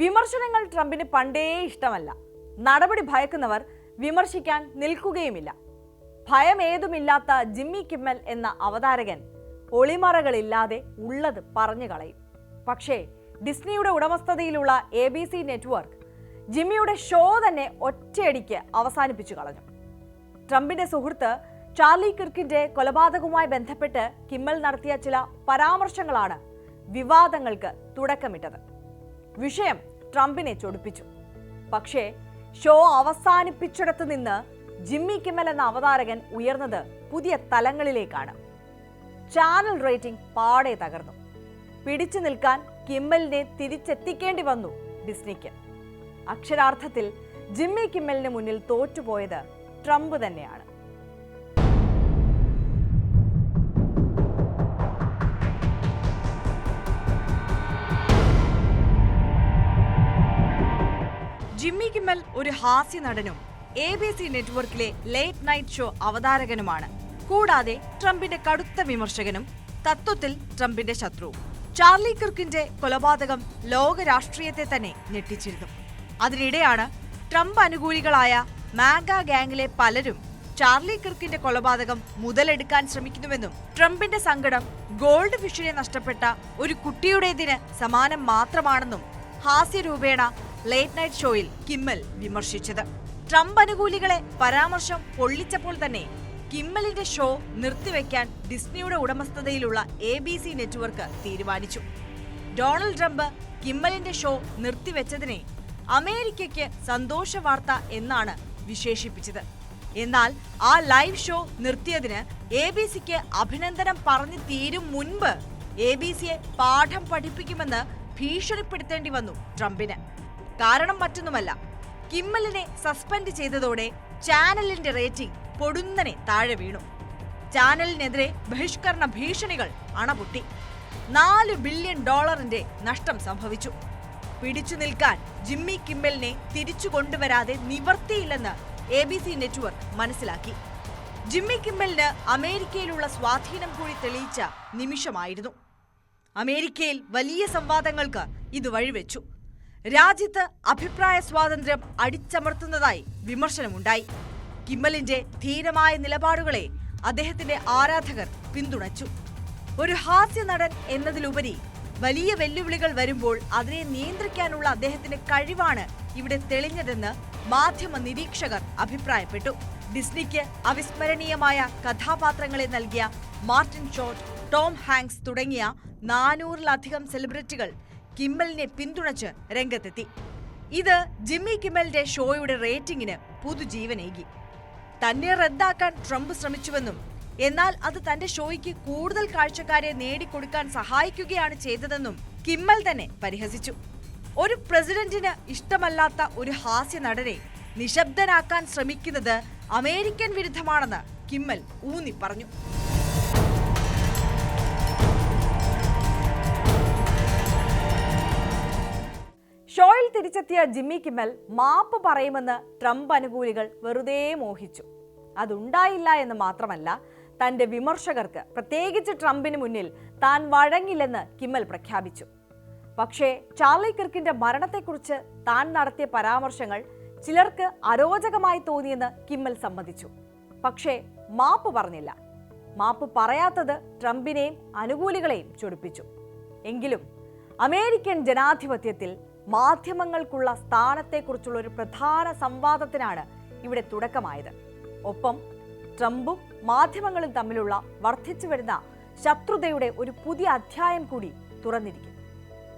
വിമർശനങ്ങൾ ട്രംപിന് പണ്ടേ ഇഷ്ടമല്ല. നടപടി ഭയക്കുന്നവർ വിമർശിക്കാൻ നിൽക്കുകയുമില്ല. ഭയമേതുമില്ലാത്ത ജിമ്മി കിമ്മൽ എന്ന അവതാരകൻ ഒളിമറകളില്ലാതെ ഉള്ളത് പറഞ്ഞു കളയും. പക്ഷേ ഡിസ്നിയുടെ ഉടമസ്ഥതയിലുള്ള എ ബി സി നെറ്റ്വർക്ക് ജിമ്മിയുടെ ഷോ തന്നെ ഒറ്റയടിക്ക് അവസാനിപ്പിച്ചു കളഞ്ഞു. ട്രംപിന്റെ സുഹൃത്ത് ചാർലി കിർക്കിന്റെ കൊലപാതകവുമായി ബന്ധപ്പെട്ട് കിമ്മൽ നടത്തിയ ചില പരാമർശങ്ങളാണ് വിവാദങ്ങൾക്ക് തുടക്കമിട്ടത്. വിഷയം ട്രംപിനെ ചൊടിപ്പിച്ചു. പക്ഷേ ഷോ അവസാനിപ്പിച്ചിടത്ത് നിന്ന് ജിമ്മി കിമൽ എന്ന അവതാരകൻ ഉയർന്നത് പുതിയ തലങ്ങളിലേക്കാണ്. ചാനൽ റേറ്റിംഗ് പാടെ തകർന്നു. പിടിച്ചു നിൽക്കാൻ കിമ്മലിനെ തിരിച്ചെത്തിക്കേണ്ടി വന്നു ഡിസ്നിക്ക്. അക്ഷരാർത്ഥത്തിൽ ജിമ്മി കിമ്മലിന് മുന്നിൽ തോറ്റുപോയത് ട്രംപ് തന്നെയാണ്. ജിമ്മി കിമ്മൽ ഒരു ഹാസ്യ നടനും. എ ബി സി നെറ്റ്വർക്കിലെ ലേറ്റ് നൈറ്റ് ഷോ അവതാരകനുമാണ്. കൂടാതെ ട്രംപിന്റെ കടുത്ത വിമർശകനും തത്വത്തിൽ ട്രംപിന്റെ ശത്രു. ചാർലി കിർക്കിന്റെ കൊലപാതകം ലോക രാഷ്ട്രീയത്തെ തന്നെ ഞെട്ടിച്ചിരുന്നു. അതിനിടെയാണ് ട്രംപ് അനുകൂലികളായ മാഗ ഗാംഗിലെ പലരും ചാർലി കിർക്കിന്റെ കൊലപാതകം മുതലെടുക്കാൻ ശ്രമിക്കുന്നുവെന്നും ട്രംപിന്റെ സങ്കടം ഗോൾഡ് ഫിഷിനെ നഷ്ടപ്പെട്ട ഒരു കുട്ടിയുടേതിന് സമാനം മാത്രമാണെന്നും ഹാസ്യരൂപേണ ലേറ്റ് നൈറ്റ് ഷോയിൽ കിമ്മൽ വിമർശിച്ചത്. ട്രംപ് അനുകൂലികളെ പരാമർശം പൊള്ളിച്ചപ്പോൾ തന്നെ കിമ്മലിന്റെ ഷോ നിർത്തിവെക്കാൻ ഡിസ്നിയുടെ ഉടമസ്ഥതയിലുള്ള എ ബി സി നെറ്റ്വർക്ക് തീരുമാനിച്ചു. ഡൊണാൾഡ് ട്രംപ് കിമ്മലിന്റെ ഷോ നിർത്തിവെച്ചതിനെ അമേരിക്കയ്ക്ക് സന്തോഷ വാർത്ത എന്നാണ് വിശേഷിപ്പിച്ചത്. എന്നാൽ ആ ലൈവ് ഷോ നിർത്തിയതിന് എ ബി സിക്ക് അഭിനന്ദനം പറഞ്ഞു തീരും മുൻപ് എ ബി സിയെ പാഠം പഠിപ്പിക്കുമെന്ന് ഭീഷണിപ്പെടുത്തേണ്ടി വന്നു ട്രംപിന്. കാരണം മറ്റൊന്നുമല്ല. കിമ്മലിനെ സസ്പെൻഡ് ചെയ്തതോടെ ചാനലിന്റെ റേറ്റിംഗ് പൊടുന്നനെ താഴെ വീണു. ചാനലിനെതിരെ ബഹിഷ്കരണ ഭീഷണികൾ അണപൊട്ടി. നാല് ബില്യൺ ഡോളറിന്റെ നഷ്ടം സംഭവിച്ചു. പിടിച്ചു നിൽക്കാൻ ജിമ്മി കിമ്മലിനെ തിരിച്ചു കൊണ്ടുവരാതെ നിവർത്തിയില്ലെന്ന് എ ബി സി നെറ്റ്വർക്ക് മനസ്സിലാക്കി. ജിമ്മി കിമ്മലിന് അമേരിക്കയിലുള്ള സ്വാധീനം കൂടി തെളിയിച്ച നിമിഷമായിരുന്നു. അമേരിക്കയിൽ വലിയ സംവാദങ്ങൾക്ക് ഇത് വഴിവെച്ചു. രാജ്യത്ത് അഭിപ്രായ സ്വാതന്ത്ര്യം അടിച്ചമർത്തുന്നതായി വിമർശനമുണ്ടായി. കിമ്മലിന്റെ ധീരമായ നിലപാടുകളെ അദ്ദേഹത്തിന്റെ ആരാധകർ പിന്തുണച്ചു. ഒരു ഹാസ്യ നടൻ എന്നതിലുപരി വലിയ വെല്ലുവിളികൾ വരുമ്പോൾ അതിനെ നിയന്ത്രിക്കാനുള്ള അദ്ദേഹത്തിന്റെ കഴിവാണ് ഇവിടെ തെളിഞ്ഞതെന്ന് മാധ്യമ നിരീക്ഷകർ അഭിപ്രായപ്പെട്ടു. ഡിസ്നിക്ക് അവിസ്മരണീയമായ കഥാപാത്രങ്ങളെ നൽകിയ മാർട്ടിൻ ഷോട്ട് ടോം ഹാങ്ക്സ് തുടങ്ങിയ നാനൂറിലധികം സെലിബ്രിറ്റികൾ കിമ്മലിനെ പിന്തുണച്ച് രംഗത്തെത്തി. ഇത് ജിമ്മി കിമ്മലിന്റെ ഷോയുടെ റേറ്റിംഗിന് പുതുജീവനേകി. തന്നെ റദ്ദാക്കാൻ ട്രംപ് ശ്രമിച്ചുവെന്നും എന്നാൽ അത് തന്റെ ഷോയ്ക്ക് കൂടുതൽ കാഴ്ചക്കാരെ നേടിക്കൊടുക്കാൻ സഹായിക്കുകയാണ് ചെയ്തതെന്നും കിമ്മൽ തന്നെ പരിഹസിച്ചു. ഒരു പ്രസിഡന്റിന് ഇഷ്ടമല്ലാത്ത ഒരു ഹാസ്യ നടനെ നിശബ്ദനാക്കാൻ ശ്രമിക്കുന്നത് അമേരിക്കൻ വിരുദ്ധമാണെന്ന് കിമ്മൽ ഊന്നി പറഞ്ഞു തിരിച്ചെത്തിയ ജിമ്മി കിമ്മൽ മാപ്പ് പറയുമെന്ന് ട്രംപ് അനുകൂലികൾ വെറുതെ മോഹിച്ചു. അതുണ്ടായില്ല എന്ന് മാത്രമല്ല തന്റെ വിമർശകർക്ക് പ്രത്യേകിച്ച് ട്രംപിന് മുന്നിൽ താൻ വഴങ്ങില്ലെന്ന് കിമ്മൽ പ്രഖ്യാപിച്ചു. പക്ഷേ ചാർലി കിർക്കിന്റെ മരണത്തെക്കുറിച്ച് താൻ നടത്തിയ പരാമർശങ്ങൾ ചിലർക്ക് അരോചകമായി തോന്നിയെന്ന് കിമ്മൽ സമ്മതിച്ചു. പക്ഷേ മാപ്പ് പറഞ്ഞില്ല. മാപ്പ് പറയാത്തത് ട്രംപിനെയും അനുകൂലികളെയും ചൊടിപ്പിച്ചു. എങ്കിലും അമേരിക്കൻ ജനാധിപത്യത്തിൽ മാധ്യമങ്ങൾക്കുള്ള സ്ഥാനത്തെക്കുറിച്ചുള്ള ഒരു പ്രധാന സംവാദത്തിനാണ് ഇവിടെ തുടക്കമായത്. ഒപ്പം ട്രംപും മാധ്യമങ്ങളും തമ്മിലുള്ള വർദ്ധിച്ചു വരുന്ന ശത്രുതയുടെ ഒരു പുതിയ അധ്യായം കൂടി തുറന്നിരിക്കും